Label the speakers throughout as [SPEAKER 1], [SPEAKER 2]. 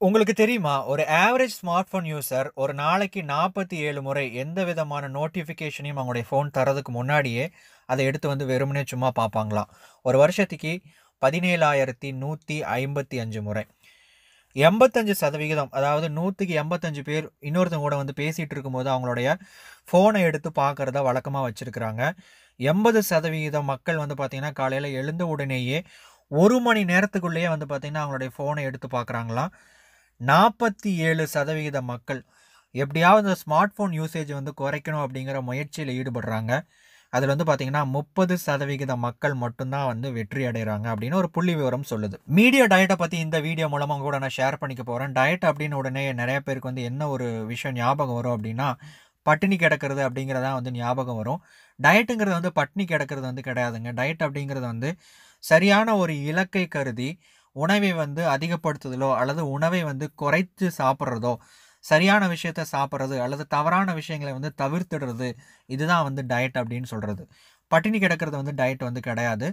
[SPEAKER 1] உங்களுக்கு தெரியுமா? ஒரு ஆவரேஜ் ஸ்மார்ட் ஃபோன் யூசர் ஒரு நாளைக்கு 47 முறை எந்த விதமான நோட்டிஃபிகேஷனையும் அவங்களுடைய ஃபோன் தரதுக்கு முன்னாடியே, அதை எடுத்து வந்து வெறுமனே சும்மா பார்ப்பாங்களாம். ஒரு வருஷத்துக்கு 17,155 முறை. 85% அதாவது 100க்கு 85 பேர் இன்னொருத்தவங்க கூட வந்து பேசிகிட்டு இருக்கும்போது அவங்களுடைய ஃபோனை எடுத்து பார்க்குறத வழக்கமாக வச்சுருக்குறாங்க எண்பது சதவிகிதம் மக்கள் வந்து பார்த்திங்கன்னா காலையில் எழுந்த உடனேயே ஒரு மணி நேரத்துக்குள்ளேயே வந்து பார்த்தீங்கன்னா, அவங்களுடைய ஃபோனை எடுத்து பார்க்குறாங்களாம். 47% மக்கள் எப்படியாவது இந்த ஸ்மார்ட் ஃபோன் யூசேஜ் வந்து குறைக்கணும் அப்படிங்கிற முயற்சியில் ஈடுபடுறாங்க. அதில் வந்து பார்த்தீங்கன்னா, 30% மக்கள் மட்டும்தான் வந்து வெற்றி அடைகிறாங்க அப்படின்னு ஒரு புள்ளி விவரம் சொல்லுது. மீடியா டயட்டை பற்றி இந்த வீடியோ மூலமாக கூட நான் ஷேர் பண்ணிக்க போகிறேன் டயட் அப்படின்னு உடனே நிறைய பேருக்கு வந்து என்ன ஒரு விஷயம் ஞாபகம் வரும் அப்படின்னா, பட்டினி கிடக்கிறது அப்படிங்கிறது தான் வந்து ஞாபகம் வரும். டயட்டுங்கிறது வந்து பட்டினி கிடக்கிறது வந்து கிடையாதுங்க. டயட் அப்படிங்கிறது வந்து சரியான ஒரு இலக்கை கருதி, உணவை வந்து அதிகப்படுத்துதலோ, அல்லது உணவை வந்து குறைத்து சாப்பிட்றதோ சரியான விஷயத்த சாப்பிட்றது அல்லது தவறான விஷயங்கள வந்து தவிர்த்துடுறது இதுதான் வந்து டயட் அப்படின்னு சொல்கிறது பட்டினி கிடக்கிறது வந்து டயட் வந்து கிடையாது.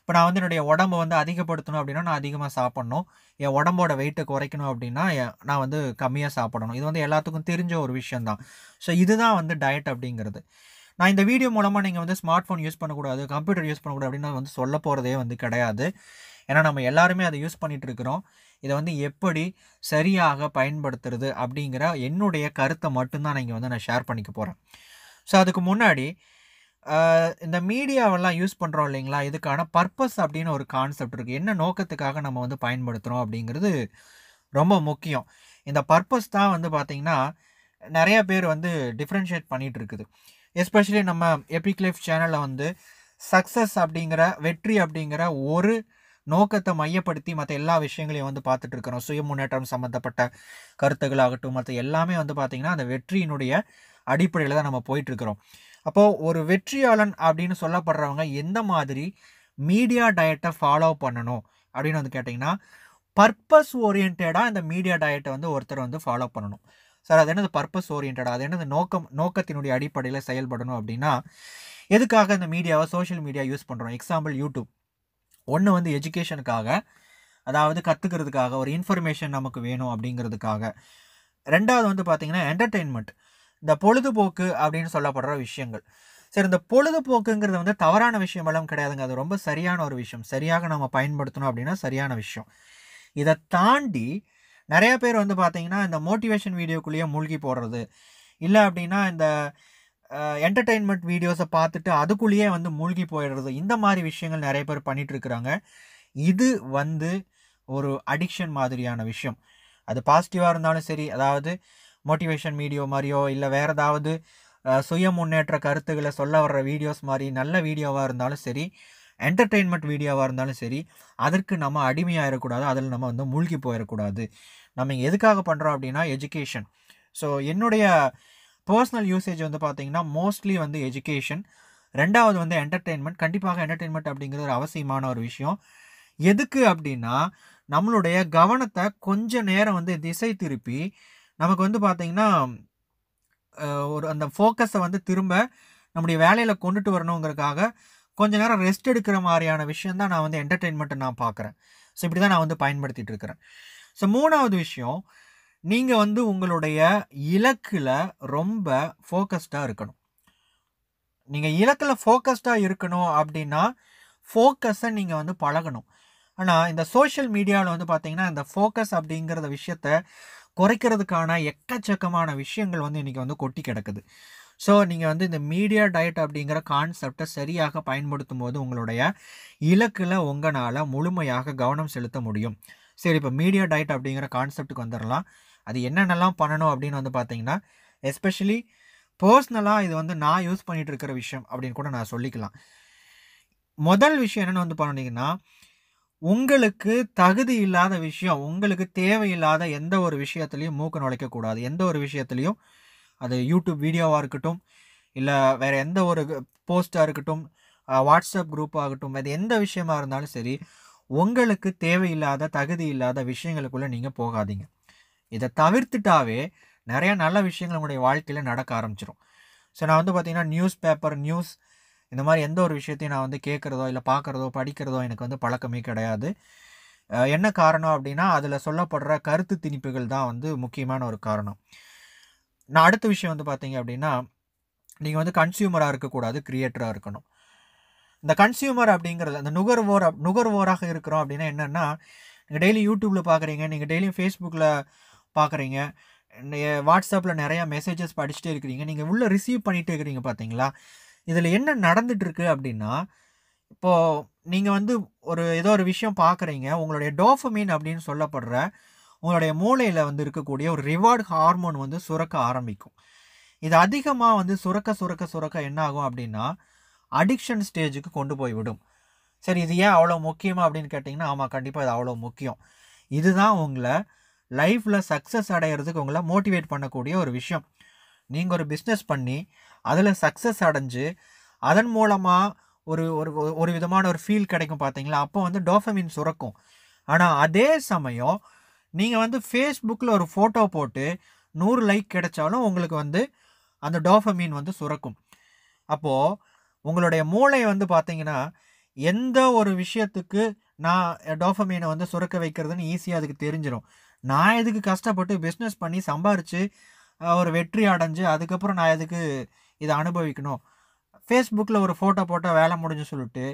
[SPEAKER 1] இப்போ நான் வந்து என்னுடைய உடம்ப வந்து அதிகப்படுத்தணும் அப்படின்னா, நான் அதிகமாக சாப்பிட்ணும் என் உடம்போட வெயிட்டை குறைக்கணும் அப்படின்னா, நான் வந்து கம்மியாக சாப்பிடணும். இது வந்து எல்லாத்துக்கும் தெரிஞ்ச ஒரு விஷயந்தான் ஸோ இதுதான் வந்து டயட் அப்படிங்கிறது. நான் இந்த வீடியோ மூலமாக நீங்கள் வந்து ஸ்மார்ட் ஃபோன் யூஸ் பண்ணக்கூடாது, கம்ப்யூட்டர் யூஸ் பண்ணக்கூடாது அப்படின்னு வந்து சொல்ல போகிறதே வந்து கிடையாது. ஏன்னா நம்ம எல்லாருமே அதை யூஸ் பண்ணிகிட்டு இருக்கிறோம். இதை வந்து எப்படி சரியாக பயன்படுத்துறது அப்படிங்கிற என்னுடைய கருத்தை மட்டும்தான் நான் வந்து நான் ஷேர் பண்ணிக்க போகிறேன் ஸோ அதுக்கு முன்னாடி, இந்த மீடியாவெல்லாம் யூஸ் பண்ணுறோம் இல்லைங்களா? இதுக்கான பர்பஸ் அப்படின்னு ஒரு கான்செப்ட் இருக்குது என்ன நோக்கத்துக்காக நம்ம வந்து பயன்படுத்துகிறோம் அப்படிங்கிறது ரொம்ப முக்கியம். இந்த பர்பஸ் தான் வந்து பார்த்திங்கன்னா நிறையா பேர் வந்து டிஃப்ரென்ஷியேட் பண்ணிகிட்டு இருக்குது. எஸ்பெஷலி நம்ம எபிக் லைஃப் வந்து சக்ஸஸ் அப்படிங்கிற, வெற்றி அப்படிங்கிற ஒரு நோக்கத்தை மையப்படுத்தி மற்ற எல்லா விஷயங்களையும் வந்து பார்த்துட்டு இருக்கிறோம். சுய முன்னேற்றம் சம்மந்தப்பட்ட கருத்துக்களாகட்டும் மற்ற எல்லாமே வந்து பார்த்திங்கன்னா அந்த வெற்றியினுடைய அடிப்படையில் தான் நம்ம போயிட்டுருக்குறோம் அப்போது ஒரு வெற்றியாளன் அப்படின்னு சொல்லப்படுறவங்க எந்த மாதிரி மீடியா டயட்டை ஃபாலோ பண்ணணும் அப்படின்னு வந்து கேட்டிங்கன்னா பர்பஸ் ஓரியன்டாக இந்த மீடியா டயட்டை வந்து ஒருத்தர் வந்து ஃபாலோ பண்ணணும். சார் அது என்னது பர்பஸ் ஓரியன்டாக அது என்னது நோக்கம் நோக்கத்தினுடைய அடிப்படையில் செயல்படணும் அப்படின்னா, எதுக்காக இந்த மீடியாவை சோஷியல் மீடியா யூஸ் பண்ணுறோம் எக்ஸாம்பிள் யூடியூப். ஒன்று வந்து எஜுகேஷனுக்காக, அதாவது கற்றுக்கிறதுக்காக ஒரு இன்ஃபர்மேஷன் நமக்கு வேணும் அப்படிங்கிறதுக்காக. ரெண்டாவது வந்து பார்த்தீங்கன்னா, என்டர்டெயின்மெண்ட் இந்த பொழுதுபோக்கு அப்படின்னு சொல்லப்படுற விஷயங்கள். சரி இந்த பொழுதுபோக்குங்கிறது வந்து தவறான விஷயமெல்லாம் கிடையாதுங்க. அது ரொம்ப சரியான ஒரு விஷயம். சரியாக நம்ம பயன்படுத்தணும் அப்படின்னா சரியான விஷயம். இதை தாண்டி நிறையா பேர் வந்து பார்த்தீங்கன்னா, இந்த மோட்டிவேஷன் வீடியோக்குள்ளேயே மூழ்கி போடுறது. இல்லை அப்படின்னா இந்த என்டர்டெயின்மெண்ட் வீடியோஸை பார்த்துட்டு அதுக்குள்ளேயே வந்து மூழ்கி போயிடுறது. இந்த மாதிரி விஷயங்கள் நிறைய பேர் பண்ணிகிட்ருக்குறாங்க இது வந்து ஒரு அடிக்ஷன் மாதிரியான விஷயம். அது பாசிட்டிவாக இருந்தாலும் சரி, அதாவது மோட்டிவேஷன் வீடியோ மாதிரியோ இல்லை வேறு ஏதாவது சுய முன்னேற்ற கருத்துக்களை சொல்ல வர்ற வீடியோஸ் மாதிரி நல்ல வீடியோவாக இருந்தாலும் சரி, என்டர்டெயின்மெண்ட் வீடியோவாக இருந்தாலும் சரி, அதற்கு நம்ம அடிமையாயிறக்கூடாது. அதில் நம்ம வந்து மூழ்கி போயிடக்கூடாது நம்ம இங்கே எதுக்காக பண்ணுறோம் அப்படின்னா, எஜுகேஷன். ஸோ என்னுடைய பர்சனல் யூசேஜ் வந்து பார்த்திங்கன்னா மோஸ்ட்லி வந்து எஜுகேஷன். ரெண்டாவது வந்து என்டர்டெயின்மெண்ட் கண்டிப்பாக என்டர்டெயின்மெண்ட் அப்படிங்கிறது ஒரு அவசியமான ஒரு விஷயம். எதுக்கு அப்படின்னா, நம்மளுடைய கவனத்தை கொஞ்ச நேரம் வந்து திசை திருப்பி, நமக்கு வந்து பார்த்திங்கன்னா ஒரு அந்த ஃபோக்கஸை வந்து திரும்ப நம்முடைய வேலையில் கொண்டுட்டு வரணுங்கிறதுக்காக, கொஞ்ச நேரம் ரெஸ்ட் எடுக்கிற மாதிரியான விஷயம் தான் நான் வந்து என்டர்டெயின்மெண்ட்டை நான் பார்க்குறேன். ஸோ இப்படி தான் நான் வந்து பயன்படுத்திகிட்டு இருக்கிறேன். ஸோ மூணாவது விஷயம், நீங்கள் வந்து உங்களுடைய இலக்கில் ரொம்ப ஃபோக்கஸ்டாக இருக்கணும். நீங்கள் இலக்கில் ஃபோக்கஸ்டாக இருக்கணும் அப்படின்னா, ஃபோக்கஸை நீங்கள் வந்து பழகணும். ஆனால் இந்த சோஷியல் மீடியாவில் வந்து பார்த்தீங்கன்னா, இந்த ஃபோக்கஸ் அப்படிங்கிறத விஷயத்த குறைக்கிறதுக்கான எக்கச்சக்கமான விஷயங்கள் வந்து இன்றைக்கி வந்து கொட்டி கிடக்குது. ஸோ நீங்கள் வந்து இந்த மீடியா டயட் அப்படிங்கிற கான்செப்டை சரியாக பயன்படுத்தும் போது உங்களுடைய இலக்கில் உங்களால் முழுமையாக கவனம் செலுத்த முடியும். சரி இப்போ மீடியா டயட் அப்படிங்கிற கான்செப்ட்க்கு வந்துடலாம் அது என்னென்னலாம் பண்ணணும் அப்படின்னு வந்து பார்த்தீங்கன்னா, எஸ்பெஷலி பர்ஸ்னலாக இது வந்து நான் யூஸ் பண்ணிகிட்டு இருக்கிற விஷயம் அப்படின்னு கூட நான் சொல்லிக்கலாம். முதல் விஷயம் என்னென்னு வந்து பண்ணிங்கன்னா உங்களுக்கு தகுதி இல்லாத விஷயம், உங்களுக்கு தேவையில்லாத எந்த ஒரு விஷயத்துலையும் மூக்க நுழைக்கக்கூடாது. எந்த ஒரு விஷயத்துலையும் அது யூடியூப் வீடியோவாக இருக்கட்டும், இல்லை வேறு எந்த ஒரு போஸ்ட்டாக இருக்கட்டும், வாட்ஸ்அப் குரூப்பாகட்டும் அது எந்த விஷயமா இருந்தாலும் சரி, உங்களுக்கு தேவையில்லாத, தகுதி இல்லாத விஷயங்களுக்குள்ளே நீங்கள் போகாதீங்க. இதை தவிர்த்துட்டாவே நிறையா நல்ல விஷயங்கள் உங்களுடைய வாழ்க்கையில் நடக்க ஆரம்பிச்சிடும் ஸோ நான் வந்து பார்த்தீங்கன்னா, நியூஸ் பேப்பர், நியூஸ் இந்த மாதிரி எந்த ஒரு விஷயத்தையும் நான் வந்து கேட்குறதோ இல்லை பார்க்குறதோ படிக்கிறதோ எனக்கு வந்து பழக்கமே கிடையாது. என்ன காரணம் அப்படின்னா அதில் சொல்லப்படுற கருத்து திணிப்புகள் தான் வந்து முக்கியமான ஒரு காரணம் நான் அடுத்த விஷயம் வந்து பார்த்தீங்க அப்படின்னா நீங்கள் வந்து கன்சியூமராக இருக்கக்கூடாது க்ரியேட்டராக இருக்கணும் இந்த கன்சியூமர் அப்படிங்கிறது அந்த நுகர்வோர் நுகர்வோராக இருக்கிறோம் அப்படின்னா என்னென்னா நீங்கள் டெய்லி யூடியூப்பில் பார்க்குறீங்க நீங்கள் டெய்லியும் ஃபேஸ்புக்கில் பார்க்குறீங்க வாட்ஸ்அப்பில் நிறையா மெசேஜஸ் படிச்சுட்டே இருக்கிறீங்க நீங்கள் உள்ளே ரிசீவ் பண்ணிகிட்டே இருக்கிறீங்க பார்த்தீங்களா இதில் என்ன நடந்துகிட்ருக்கு அப்படின்னா இப்போது நீங்கள் வந்து ஒரு ஏதோ ஒரு விஷயம் பார்க்குறீங்க உங்களுடைய டோஃபமீன் அப்படின்னு சொல்லப்படுற உங்களுடைய மூளையில் வந்து இருக்கக்கூடிய ஒரு ரிவார்டு ஹார்மோன் வந்து சுரக்க ஆரம்பிக்கும். இது அதிகமாக வந்து சுரக்க சுரக்க சுரக்க என்ன ஆகும் அப்படின்னா அடிக்ஷன் ஸ்டேஜுக்கு கொண்டு போய் விடும். சரி இது ஏன் அவ்வளோ முக்கியமாக அப்படின்னு கேட்டிங்கன்னா ஆமாம் கண்டிப்பாக இது அவ்வளோ முக்கியம். இதுதான் உங்களை லைஃப்பில் சக்ஸஸ் அடையிறதுக்கு உங்களை மோட்டிவேட் பண்ணக்கூடிய ஒரு விஷயம். நீங்கள் ஒரு பிஸ்னஸ் பண்ணி அதில் சக்ஸஸ் அடைஞ்சு அதன் மூலமாக ஒரு ஒரு ஒரு- ஒரு விதமான ஒரு ஃபீல் கிடைக்கும் பார்த்தீங்களா? அப்போ வந்து டோஃபமின் சுரக்கும். ஆனால் அதே சமயம் நீங்கள் வந்து ஃபேஸ்புக்கில் ஒரு ஃபோட்டோ போட்டு நூறு லைக் கிடைச்சாலும் உங்களுக்கு வந்து அந்த டோஃபமீன் வந்து சுரக்கும். அப்போது உங்களுடைய மூளை வந்து பார்த்தீங்கன்னா எந்த ஒரு விஷயத்துக்கு நான் டோஃபமீனை வந்து சுரக்க வைக்கிறதுன்னு ஈஸியாக அதுக்கு தெரிஞ்சிடும் நான் எதுக்கு கஷ்டப்பட்டு பிஸ்னஸ் பண்ணி சம்பாரித்து ஒரு வெற்றி அடைஞ்சு அதுக்கப்புறம் நான் எதுக்கு இதை அனுபவிக்கணும்? ஃபேஸ்புக்கில் ஒரு ஃபோட்டோ போட்டால் வேலை முடிஞ்சு சொல்லிட்டு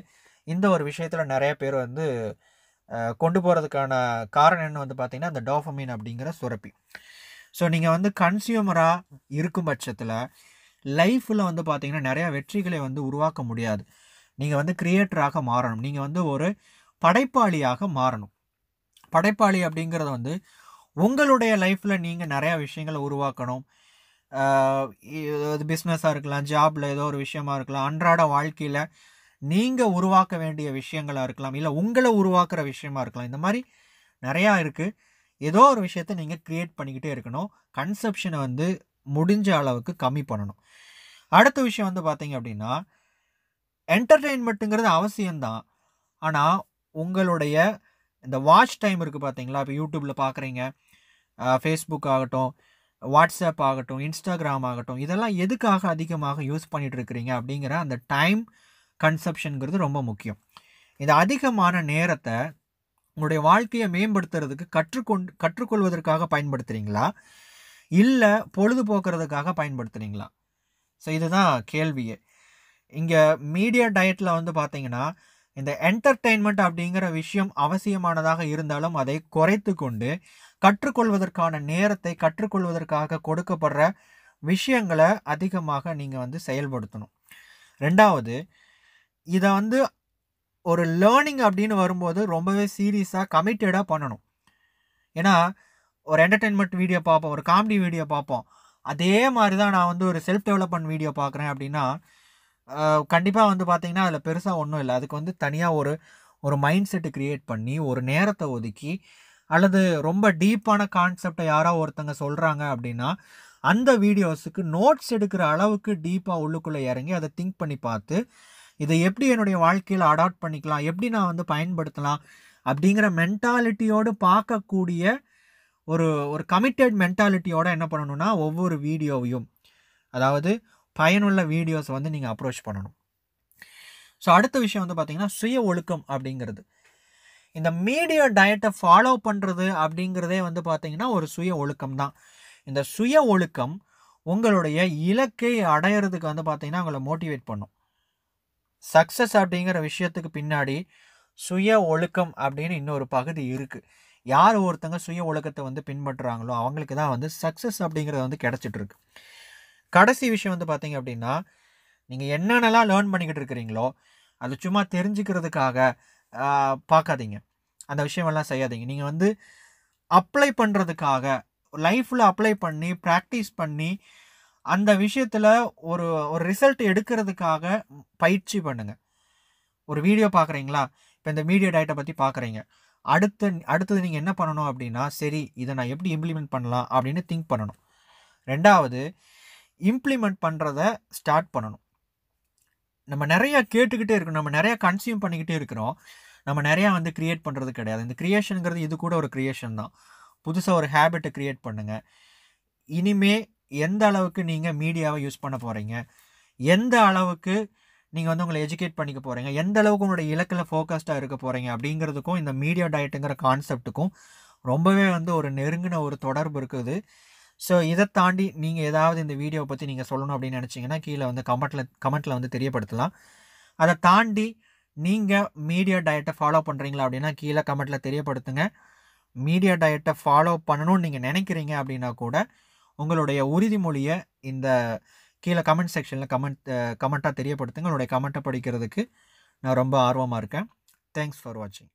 [SPEAKER 1] இந்த ஒரு விஷயத்தில் நிறைய பேர் வந்து கொண்டு போகிறதுக்கான காரணம் என்ன வந்து பார்த்திங்கன்னா அந்த டோஃபமீன் அப்படிங்கிற சுரப்பி. ஸோ நீங்கள் வந்து கன்சியூமராக இருக்கும் பட்சத்தில் லைஃப்பில் வந்து பார்த்தீங்கன்னா நிறையா வெற்றிகளை வந்து உருவாக்க முடியாது. நீங்கள் வந்து கிரியேட்டராக மாறணும். நீங்கள் வந்து ஒரு படைப்பாளியாக மாறணும். படைப்பாளி அப்படிங்கிறது வந்து உங்களுடைய லைஃப்பில் நீங்கள் நிறையா விஷயங்களை உருவாக்கணும். இது பிஸ்னஸாக இருக்கலாம் ஜாபில் ஏதோ ஒரு விஷயமா இருக்கலாம் அன்றாட வாழ்க்கையில் நீங்கள் உருவாக்க வேண்டிய விஷயங்களாக இருக்கலாம் இல்லை உங்களை உருவாக்குற விஷயமா இருக்கலாம். இந்த மாதிரி நிறையா இருக்குது ஏதோ ஒரு விஷயத்த நீங்கள் க்ரியேட் பண்ணிக்கிட்டே இருக்கணும். கன்செப்ஷனை வந்து முடிஞ்ச அளவுக்கு கம்மி பண்ணணும். அடுத்த விஷயம் வந்து பார்த்தீங்க அப்படின்னா என்டர்டெயின்மெண்ட்டுங்கிறது அவசியம்தான். ஆனால் உங்களுடைய இந்த வாட்ச் டைம் இருக்குது பார்த்தீங்களா இப்போ யூடியூப்பில் பார்க்குறீங்க ஃபேஸ்புக் ஆகட்டும் வாட்ஸ்அப் ஆகட்டும் இன்ஸ்டாகிராம் ஆகட்டும் இதெல்லாம் எதுக்காக அதிகமாக யூஸ் பண்ணிகிட்டு இருக்கிறீங்க அப்படிங்கிற அந்த டைம் கன்சப்ஷனுங்கிறது ரொம்ப முக்கியம். இந்த அதிகமான நேரத்தை உங்களுடைய வாழ்க்கையை மேம்படுத்துறதுக்கு கற்றுக்கொண்டு கற்றுக்கொள்வதற்காக பயன்படுத்துகிறீங்களா இல்லை பொழுதுபோக்குறதுக்காக பயன்படுத்துகிறீங்களா ஸோ இதுதான் கேள்வியே இங்கே மீடியா டயட்டில் வந்து பார்த்தீங்கன்னா இந்த என்டர்டெயின்மெண்ட் அப்படிங்கிற விஷயம் அவசியமானதாக இருந்தாலும் அதை குறைத்து கொண்டு கற்றுக்கொள்வதற்கான நேரத்தை கற்றுக்கொள்வதற்காக கொடுக்கப்படுற விஷயங்களை அதிகமாக நீங்கள் வந்து செயல்படுத்தணும். ரெண்டாவது இதை வந்து ஒரு லேர்னிங் அப்படின்னு வரும்போது ரொம்பவே சீரியஸாக கமிட்டடாக பண்ணணும். ஏன்னா ஒரு என்டர்டெயின்மெண்ட் வீடியோ பார்ப்போம் ஒரு காமெடி வீடியோ பார்ப்போம். அதே மாதிரி தான் நான் வந்து ஒரு செல்ஃப் டெவலப்மெண்ட் வீடியோ பார்க்குறேன் அப்படின்னா கண்டிப்பாக வந்து பார்த்திங்கன்னா அதில் பெருசாக ஒன்றும் இல்லை. அதுக்கு வந்து தனியாக ஒரு ஒரு மைண்ட் செட்டு க்ரியேட் பண்ணி ஒரு நேரத்தை ஒதுக்கி அல்லது ரொம்ப டீப்பான கான்செப்டை யாரோ ஒருத்தங்க சொல்கிறாங்க அப்படின்னா அந்த வீடியோஸுக்கு நோட்ஸ் எடுக்கிற அளவுக்கு டீப்பாக உள்ளுக்குள்ளே இறங்கி அதை திங்க் பண்ணி பார்த்து இதை எப்படி என்னுடைய வாழ்க்கையில் அடாப்ட் பண்ணிக்கலாம் எப்படி நான் வந்து பயன்படுத்தலாம் அப்படிங்கிற மென்டாலிட்டியோடு பார்க்கக்கூடிய ஒரு ஒரு கமிட்டட் மென்டாலிட்டியோட என்ன பண்ணணும்னா ஒவ்வொரு வீடியோவையும் அதாவது பயனுள்ள வீடியோஸ் வந்து நீங்கள் அப்ரோச் பண்ணணும். ஸோ அடுத்த விஷயம் வந்து பார்த்தீங்கன்னா சுய ஒழுக்கம் அப்படிங்கிறது. இந்த மீடியா டயட்டை ஃபாலோ பண்ணுறது அப்படிங்கிறதே வந்து பார்த்தீங்கன்னா ஒரு சுய ஒழுக்கம் தான். இந்த சுய ஒழுக்கம் உங்களுடைய இலக்கை அடையிறதுக்கு வந்து பார்த்திங்கன்னா உங்களை மோட்டிவேட் பண்ணும். சக்ஸஸ் அப்படிங்கிற விஷயத்துக்கு பின்னாடி சுய ஒழுக்கம் அப்படின்னு இன்னொரு பகுதி இருக்குது யார் ஒருத்தங்க சுய ஒழுக்கத்தை வந்து பின்பற்றுறாங்களோ அவங்களுக்கு தான் வந்து சக்ஸஸ் அப்படிங்கிறது வந்து கிடச்சிட்ருக்கு. கடைசி விஷயம் வந்து பார்த்தீங்க அப்படின்னா நீங்கள் என்னென்னலாம் லேர்ன் பண்ணிக்கிட்டு இருக்கிறீங்களோ அது சும்மா தெரிஞ்சுக்கிறதுக்காக பார்க்காதீங்க அந்த விஷயமெல்லாம் செய்யாதீங்க. நீங்கள் வந்து அப்ளை பண்ணுறதுக்காக லைஃப்பில் அப்ளை பண்ணி ப்ராக்டிஸ் பண்ணி அந்த விஷயத்தில் ஒரு ஒரு ரிசல்ட் எடுக்கிறதுக்காக பயிற்சி பண்ணுங்கள் ஒரு வீடியோ பார்க்குறீங்களா இப்போ இந்த மீடியா டயட்டை பற்றி பார்க்குறீங்க அடுத்த அடுத்தது நீங்கள் என்ன பண்ணணும் அப்படின்னா சரி இதை நான் எப்படி இம்ப்ளிமெண்ட் பண்ணலாம் அப்படின்னு திங்க் பண்ணணும். ரெண்டாவது இம்ப்ளிமெண்ட் பண்ணுறத ஸ்டார்ட் பண்ணணும். நம்ம நிறையா கேட்டுக்கிட்டே இருக்கணும். நம்ம நிறையா கன்சியூம் பண்ணிக்கிட்டே இருக்கிறோம். நம்ம நிறையா வந்து க்ரியேட் பண்ணுறது கிடையாது. இந்த க்ரியேஷனுங்கிறது இது கூட ஒரு க்ரியேஷன் தான். புதுசாக ஒரு ஹேபிட்டை க்ரியேட் பண்ணுங்கள் இனிமே எந்த அளவுக்கு நீங்கள் மீடியாவை யூஸ் பண்ண போகிறீங்க எந்த அளவுக்கு நீங்கள் வந்து உங்களை எஜுகேட் பண்ணிக்க போகிறீங்க எந்த அளவுக்கு உங்களுடைய இலக்கில் ஃபோக்கஸ்டாக இருக்க போகிறீங்க அப்படிங்கிறதுக்கும் இந்த மீடியா டயட்டுங்கிற கான்செப்ட்டுக்கும் ரொம்பவே வந்து ஒரு நெருங்கின ஒரு தொடர்பு இருக்குது. ஸோ இதை தாண்டி நீங்கள் ஏதாவது இந்த வீடியோவை பற்றி நீங்கள் சொல்லணும் அப்படின்னு நினச்சிங்கன்னா கீழே வந்து கமெண்ட்டில் கமெண்ட்டில் வந்து தெரியப்படுத்தலாம். அதை தாண்டி நீங்கள் மீடியா டயட்டை ஃபாலோ பண்ணுறீங்களா அப்படின்னா கீழே கமெண்ட்டில் தெரியப்படுத்துங்க. மீடியா டயட்டை ஃபாலோ பண்ணணும்னு நீங்கள் நினைக்கிறீங்க அப்படின்னா கூட உங்களுடைய உறுதிமொழியை இந்த கீழே கமெண்ட் செக்ஷனில் கமெண்ட் கமெண்ட்டாக தெரியப்படுத்துங்க. உங்களுடைய கமெண்ட்டை படிக்கிறதுக்கு நான் ரொம்ப ஆர்வமாக இருக்கேன். தேங்க்ஸ் ஃபார் வாட்சிங்